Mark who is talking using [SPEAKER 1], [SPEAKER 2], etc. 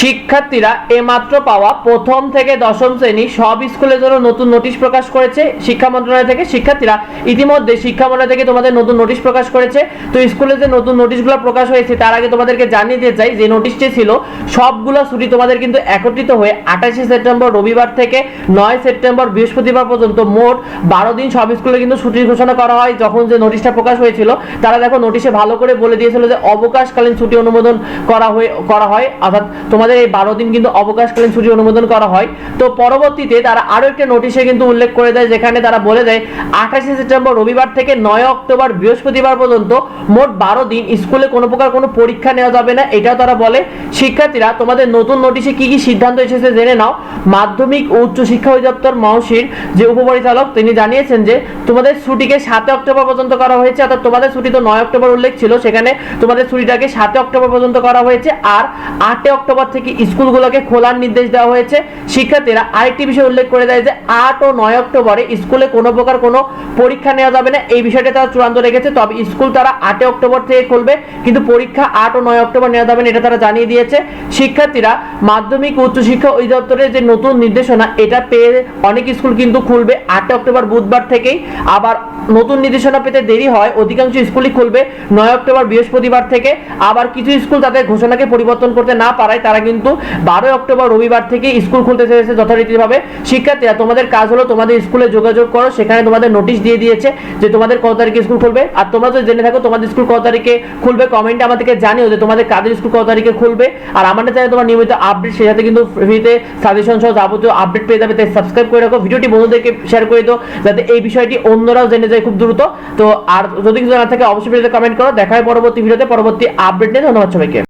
[SPEAKER 1] শিক্ষার্থীরা এমাত্র পাওয়া প্রথম থেকে দশম শ্রেণি সব স্কুলের জন্য নতুন নোটিশ প্রকাশ করেছে। শিক্ষা মন্ত্রণালয় থেকে শিক্ষার্থীরা ইতিমধ্যে শিক্ষা মন্ত্রণালয় থেকে তোমাদের নতুন নোটিশ প্রকাশ করেছে। তো স্কুলে যে নতুন নোটিশগুলো প্রকাশ হয়েছে, তার আগে তোমাদেরকে জানিয়ে দিতে চাই, যে নোটিশটি ছিল, সবগুলো ছুটি তোমাদের কিন্তু একত্রিত হয়ে আঠাশে সেপ্টেম্বর রবিবার থেকে নয় সেপ্টেম্বর বৃহস্পতিবার পর্যন্ত মোট বারো দিন সব স্কুলে কিন্তু ছুটির ঘোষণা করা হয়। যখন যে নোটিশটা প্রকাশ হয়েছিল, তারা দেখো নোটিশে ভালো করে বলে দিয়েছিল যে অবকাশকালীন ছুটি অনুমোদন করা হয়ে, করা হয়। অর্থাৎ তোমাদের এই বারো দিন কিন্তু অবকাশকালীন ছুটি অনুমোদন করা হয়। তো পরবর্তীতে তারা আরও একটা নোটিশে কিন্তু উল্লেখ করে দেয়, যেখানে তারা বলে দেয়, আঠাশে সেপ্টেম্বর রবিবার থেকে নয় অক্টোবর বৃহস্পতিবার পর্যন্ত মোট বারো দিন স্কুলে কোনো প্রকার কোনো পরীক্ষা নেওয়া যাবে না। এটাও তারা বলে। শিক্ষার্থীরা, তোমাদের নতুন নোটিশে কি কি সিদ্ধান্ত এসেছে জেনে নাও। মাধ্যমিক ও উচ্চ শিক্ষা অধিদপ্তর মহসির যে উপপরিচালক, তিনি জানিয়েছেন যে, তোমাদের ছুটিকে সাতে অক্টোবর পর্যন্ত করা হয়েছে, অর্থাৎ তোমাদের ছুটি তো নয় অক্টোবর উল্লেখ ছিল, সেখানে তোমাদের ছুটিটাকে সাতে অক্টোবর পর্যন্ত করা হয়েছে, আর আটে অক্টোবর থেকে স্কুলগুলোকে খোলার নির্দেশ দেওয়া হয়েছে। শিক্ষার্থীরা আরেকটি বিষয় উল্লেখ করে দেয় যে, আট ও নয় অক্টোবরে স্কুলে কোনো প্রকার কোনো পরীক্ষা নেওয়া যাবে না। এই বিষয়টা তারা চূড়ান্ত রেখেছে। তবে স্কুল তারা আটে অক্টোবর থেকে খুলবে, কিন্তু পরীক্ষা আট ও নয় অক্টোবর নেওয়া যাবে না, এটা তারা জানিয়ে দিয়েছে। শিক্ষার্থীরা মাধ্যমিক উচ্চশিক্ষা অধিদপ্তরের যে নতুন নির্দেশনা, এটা পেয়ে অনেক স্কুল কিন্তু খুলবে আটে অক্টোবর বুধবার থেকেই। আবার নতুন নির্দেশনা পেতে দেরি হয়, অধিকাংশ স্কুলই খুলবে নয় অক্টোবর বৃহস্পতিবার থেকে। আবার কিছু স্কুল তাদের ঘোষণাকে পরিবর্তন করতে না পারায় তারা কিন্তু বারোই অক্টোবর রবিবার থেকে স্কুল খুলতে চেয়েছে যথারীতিভাবে। শিক্ষার্থীরা, তোমাদের কাজ হলো তোমাদের স্কুলে যোগাযোগ করো, সেখানে তোমাদের নোটিশ দিয়ে দিয়েছে যে তোমাদের কত তারিখে স্কুল খুলবে। আর তোমরা যদি জেনে থাকো তোমাদের স্কুল কত তারিখে খুলবে কমেন্টে আমাদেরকে জানিও যে তোমাদের কাদের স্কুল কত তারিখে খুলবে। আর আমাদের চ্যানেলে তোমার নিয়মিত আপডেট সেই সাথে কিন্তু ফ্রিতে সাজেশন সহ যাবতীয় আপডেট পেয়ে যাবে, তাই সাবস্ক্রাইব করে রাখো। ভিডিওটি বন্ধুদেরকে শেয়ার করে দাও, যাতে এই বিষয়টি অন্যরাও জেনে যায় খুব দ্রুত। তো আর যদি কিছু জানা থাকে, অবশ্যই ভিডিওতে কমেন্ট করো। দেখা হয় পরবর্তী ভিডিওতে, পরবর্তী আপডেট নিয়ে। ধন্যবাদ সবাইকে।